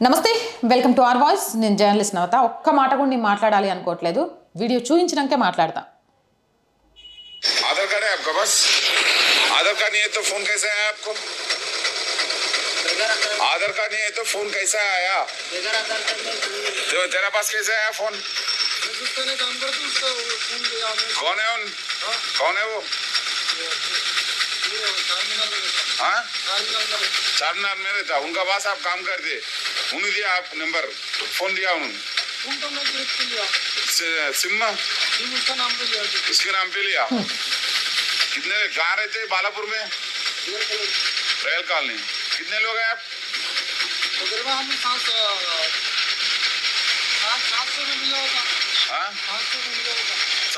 namaste welcome to R voice నేను journalist Navata ఒక్క మాట కూడా నేను మాట్లాడాలి అనుకోవట్లేదు వీడియో చూపించినాకే మాట్లాడతా आधार कार्ड है आपका पास आधार कार्ड नहीं है तो फोन कैसे आया आपको आधार कार्ड नहीं है तो फोन कैसे आया तो तेरा पास कैसे आया फोन हिंदुस्तानी काम करते उसका वो फोन लिया हमने कौन है उन कौन है वो हाँ? चारमीनार मेरे था उनका पास आप काम कर दे। उन्हें दिया आप नंबर फ़ोन दिया उन्होंने। सिम इसके नाम पे लिया? हम्म। कितने कहाँ रहते बालापुर में? Rail colony. कितने लोग हैं आप? तकरीबन हम सात सात सौ में मिला होगा। हाँ? सात सौ में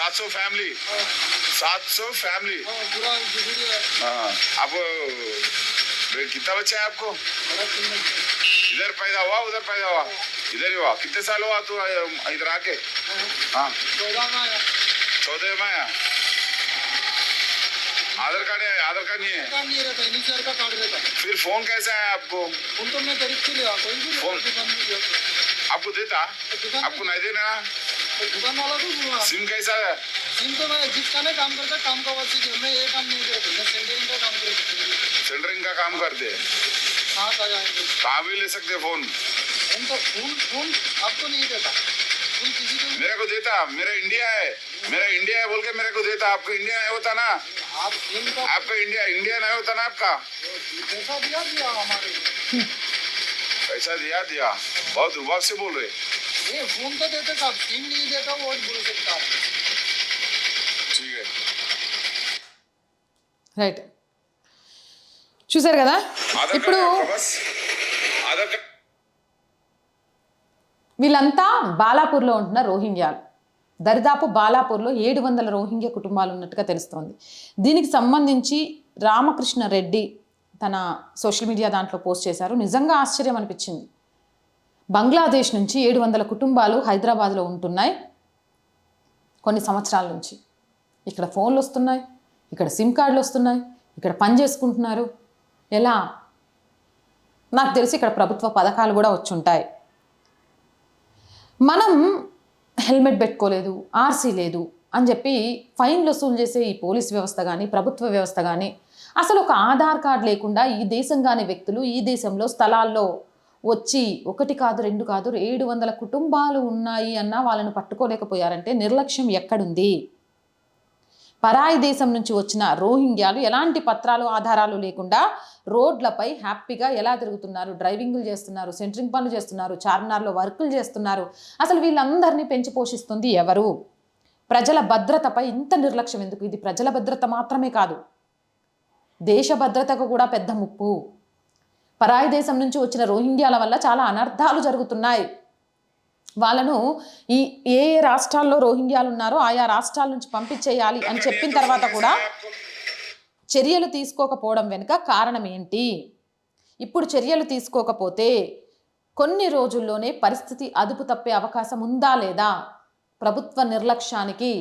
सात सौ फैमिली हाँ सात सौ फैमिली हाँ। ज़रूरी है हाँ आप कितना बच्चा है आपको? इधर पैदा हुआ उधर पैदा हुआ? इधर ही हुआ। कितने साल हुआ तू इधर आके? हाँ। चौदह में आया। चौदह में आया आधार कार्ड है आधार कार्ड नहीं है? नहीं रहता का कार्ड रहता फिर फ़ोन कैसे आया आपको? फ़ोन तो मैं डायरेक्ट लिया कोई भी फोन- आपको देता? आपको नहीं देना? दुकान वाला तो हुआ सिम कैसा है? सिम तो मैं जिसका नहीं काम करता काम का वासी जो मैं ये काम नहीं करता मैं सेंटरिंग का काम करता. सेंटरिंग का काम करते साथ आ जाएँगे? कहाँ भी ले सकते फ़ोन फ़ोन तो फ़ोन फ़ोन आपको नहीं देता. फ़ोन किसी को मेरे को देता मेरा इंडिया है. मेरा इंडिया है बोल के मेरे को देता आपको इंडिया नहीं होता ना? आप आपका इंडिया इंडिया नहीं होता ना आपका? पैसा दिया दिया हमारे पैसा दिया दिया बहुत रुबाब से बोल रहे. ये फोन तो देते साहब सिम नहीं देता वो बोल सकता है ठीक है రైట్ చూసారు కదా आधार ఇప్పుడు कार्ड है आपका पास आधार कार्ड వీళ్ళంతా బాలాపూర్లో ఉంటున్న రోహింగ్యాలు దరిదాపు బాలాపూర్లో ఏడు వందల రోహింగ్యా కుటుంబాలు ఉన్నట్టుగా తెలుస్తోంది దీనికి సంబంధించి రామకృష్ణ రెడ్డి తన సోషల్ మీడియా దాంట్లో పోస్ట్ చేశారు నిజంగా ఆశ్చర్యం అనిపించింది బంగ్లాదేశ్ నుంచి ఏడు వందల కుటుంబాలు హైదరాబాద్లో ఉంటున్నాయి. కొన్ని సంవత్సరాల నుంచి. ఇక్కడ ఫోన్లు వస్తున్నాయి ఇక్కడ సిమ్ కార్డులు వస్తున్నాయి ఇక్కడ పని చేసుకుంటున్నారు. ఎలా? నాకు తెలిసి ఇక్కడ ప్రభుత్వ పథకాలు కూడా వచ్చి ఉంటాయి మనం హెల్మెట్ పెట్టుకోలేదు ఆర్సీ లేదు అని చెప్పి ఫైన్లు వసూలు చేసే ఈ పోలీస్ వ్యవస్థ కానీ ప్రభుత్వ వ్యవస్థ కానీ అసలు ఒక ఆధార్ కార్డు లేకుండా ఈ దేశం కాని వ్యక్తులు ఈ దేశంలో స్థలాల్లో వచ్చి ఒకటి కాదు రెండు కాదు ఏడు వందల కుటుంబాలు ఉన్నాయి అన్న వాళ్ళని పట్టుకోలేకపోయారంటే నిర్లక్ష్యం ఎక్కడుంది? పరాయి దేశం నుంచి వచ్చిన రోహింగ్యాలు ఎలాంటి పత్రాలు ఆధారాలు లేకుండా రోడ్లపై హ్యాపీగా ఎలా తిరుగుతున్నారు? డ్రైవింగ్లు చేస్తున్నారు సెంట్రింగ్ పనులు చేస్తున్నారు చార్మినార్లో వర్కులు చేస్తున్నారు. అసలు వీళ్ళందరినీ పెంచి పోషిస్తుంది ఎవరు? ప్రజల భద్రతపై ఇంత నిర్లక్ష్యం ఎందుకు? ఇది ప్రజల భద్రత మాత్రమే కాదు. దేశ భద్రతకు కూడా పెద్ద ముప్పు. పరాయి దేశం నుంచి వచ్చిన రోహింగ్యాల వల్ల చాలా అనర్థాలు జరుగుతున్నాయి. వాళ్ళను ఈ ఏ ఏ రాష్ట్రాల్లో రోహింగ్యాలు ఉన్నారో ఆయా రాష్ట్రాల నుంచి పంపించేయాలి అని చెప్పిన తర్వాత కూడా చర్యలు తీసుకోకపోవడం వెనుక కారణం ఏంటి? ఇప్పుడు చర్యలు తీసుకోకపోతే కొన్ని రోజుల్లోనే పరిస్థితి అదుపు తప్పే అవకాశం ఉందా లేదా? ప్రభుత్వ నిర్లక్ష్యానికి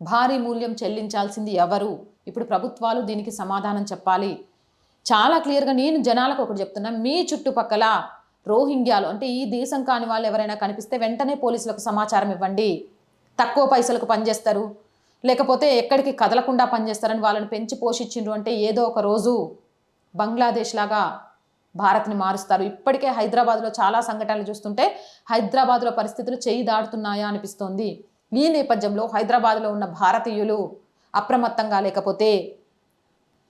భారీ మూల్యం చెల్లించాల్సింది ఎవరు? ఇప్పుడు ప్రభుత్వాలు దీనికి సమాధానం చెప్పాలి. చాలా క్లియర్గా నేను జనాలకు ఒకటి చెప్తున్నా మీ చుట్టుపక్కల రోహింగ్యాలు అంటే ఈ దేశం కాని వాళ్ళు ఎవరైనా కనిపిస్తే వెంటనే పోలీసులకు సమాచారం ఇవ్వండి. తక్కువ పైసలకు పనిచేస్తారు. లేకపోతే ఎక్కడికి కదలకుండా పనిచేస్తారని వాళ్ళని పెంచి పోషించిండ్రు అంటే ఏదో ఒక రోజు బంగ్లాదేశ్ లాగా భారత్ని మారుస్తారు. ఇప్పటికే హైదరాబాద్లో చాలా సంఘటనలు చూస్తుంటే హైదరాబాద్లో పరిస్థితులు చేయి దాడుతున్నాయా అనిపిస్తోంది. ఈ నేపథ్యంలో హైదరాబాద్లో ఉన్న భారతీయులు అప్రమత్తంగా లేకపోతే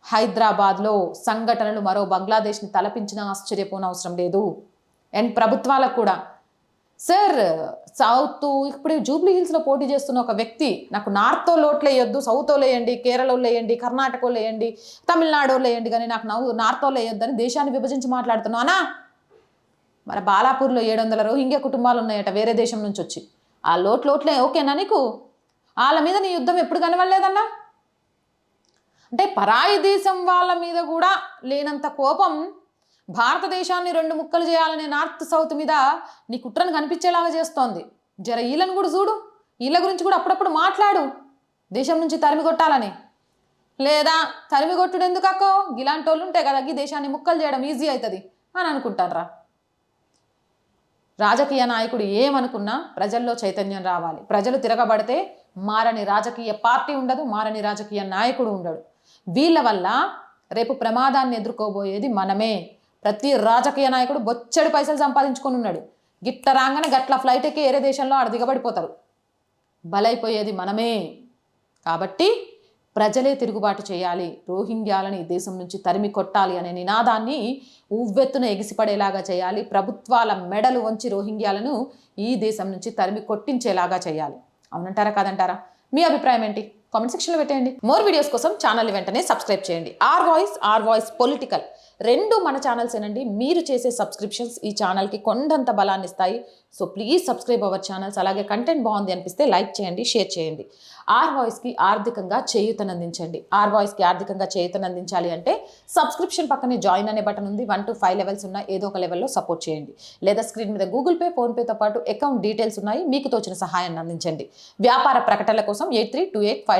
హైదరాబాద్లో సంఘటనలు మరో బంగ్లాదేశ్ని తలపించిన ఆశ్చర్యపోనవసరం లేదు. అండ్ ప్రభుత్వాలకు కూడా. సార్ సౌత్ ఇప్పుడు జూబ్లీ హిల్స్లో పోటీ చేస్తున్న ఒక వ్యక్తి నాకు నార్త్తో లోట్లేయొద్దు సౌత్తో లేయండి వేయండి కేరళలో లేయండి కర్ణాటకలో వేయండి తమిళనాడు వేయండి కానీ నాకు నవ్వు నార్త్తో వేయొద్దు అని దేశాన్ని విభజించి మాట్లాడుతున్నానా మన బాలాపూర్లో ఏడు వందల రోహింగ్యా కుటుంబాలు ఉన్నాయట వేరే దేశం నుంచి వచ్చి. ఆ లోట్లోట్లే ఓకేనా నీకు? వాళ్ళ మీద నీ యుద్ధం ఎప్పుడు కనవలేదన్నా అంటే పరాయి దేశం వాళ్ళ మీద కూడా లేనంత కోపం భారతదేశాన్ని రెండు ముక్కలు చేయాలనే నార్త్ సౌత్ మీద నీ కుట్రను కనిపించేలాగా చేస్తోంది. జర వీళ్ళని కూడా చూడు. వీళ్ళ గురించి కూడా అప్పుడప్పుడు మాట్లాడు. దేశం నుంచి తరిమి కొట్టాలని. లేదా తరిమి కొట్టుడు ఎందుకు అక్కో ఇలాంటి వాళ్ళు ఉంటాయి కదా ఈ దేశాన్ని ముక్కలు చేయడం ఈజీ అవుతుంది అని అనుకుంటారా రాజకీయ నాయకుడు ఏమనుకున్నా ప్రజల్లో చైతన్యం రావాలి. ప్రజలు తిరగబడితే మారని రాజకీయ పార్టీ ఉండదు మారని రాజకీయ నాయకుడు ఉండడు. వీళ్ళ వల్ల రేపు ప్రమాదాన్ని ఎదుర్కోబోయేది మనమే. ప్రతి రాజకీయ నాయకుడు బొచ్చడి పైసలు సంపాదించుకొని ఉన్నాడు. గిట్ట రాగానే గట్ల ఫ్లైట్ ఎక్కి ఏరే దేశంలో ఆడ దిగబడిపోతారు. బలైపోయేది మనమే. కాబట్టి ప్రజలే తిరుగుబాటు చేయాలి. రోహింగ్యాలని ఈ దేశం నుంచి తరిమి కొట్టాలి అనే నినాదాన్ని ఉవ్వెత్తున ఎగిసిపడేలాగా చేయాలి. ప్రభుత్వాల మెడలు వంచి రోహింగ్యాలను ఈ దేశం నుంచి తరిమి కొట్టించేలాగా చేయాలి. అవునంటారా కాదంటారా? మీ అభిప్రాయం ఏంటి? కామెంట్ సెక్షన్లో పెట్టేయండి. మోర్ వీడియోస్ కోసం ఛానల్ వెంటనే సబ్స్క్రైబ్ చేయండి. R voice R voice political రెండు మన ఛానల్స్ ఏనండి. మీరు చేసే సబ్స్క్రిప్షన్స్ ఈ ఛానల్కి కొండంత బలాన్ని ఇస్తాయి. So please subscribe our channels అలాగే కంటెంట్ బాగుంది అనిపిస్తే లైక్ చేయండి షేర్ చేయండి. ఆర్ వాయిస్కి ఆర్థికంగా చేయూతనందించండి ఆర్ వాయిస్కి ఆర్థికంగా చేయూతనందించాలి అంటే సబ్స్క్రిప్షన్ పక్కనే జాయిన్ అనే బటన్ ఉంది. వన్ టు ఫైవ్ లెవెల్స్ ఉన్న ఏదో ఒక లెవెల్లో సపోర్ట్ చేయండి. లేదా స్క్రీన్ మీద గూగుల్ పే ఫోన్పేతో పాటు అకౌంట్ డీటెయిల్స్ ఉన్నాయి. మీకు తోచిన సహాయాన్ని అందించండి. వ్యాపార ప్రకటనల కోసం eight three two eight five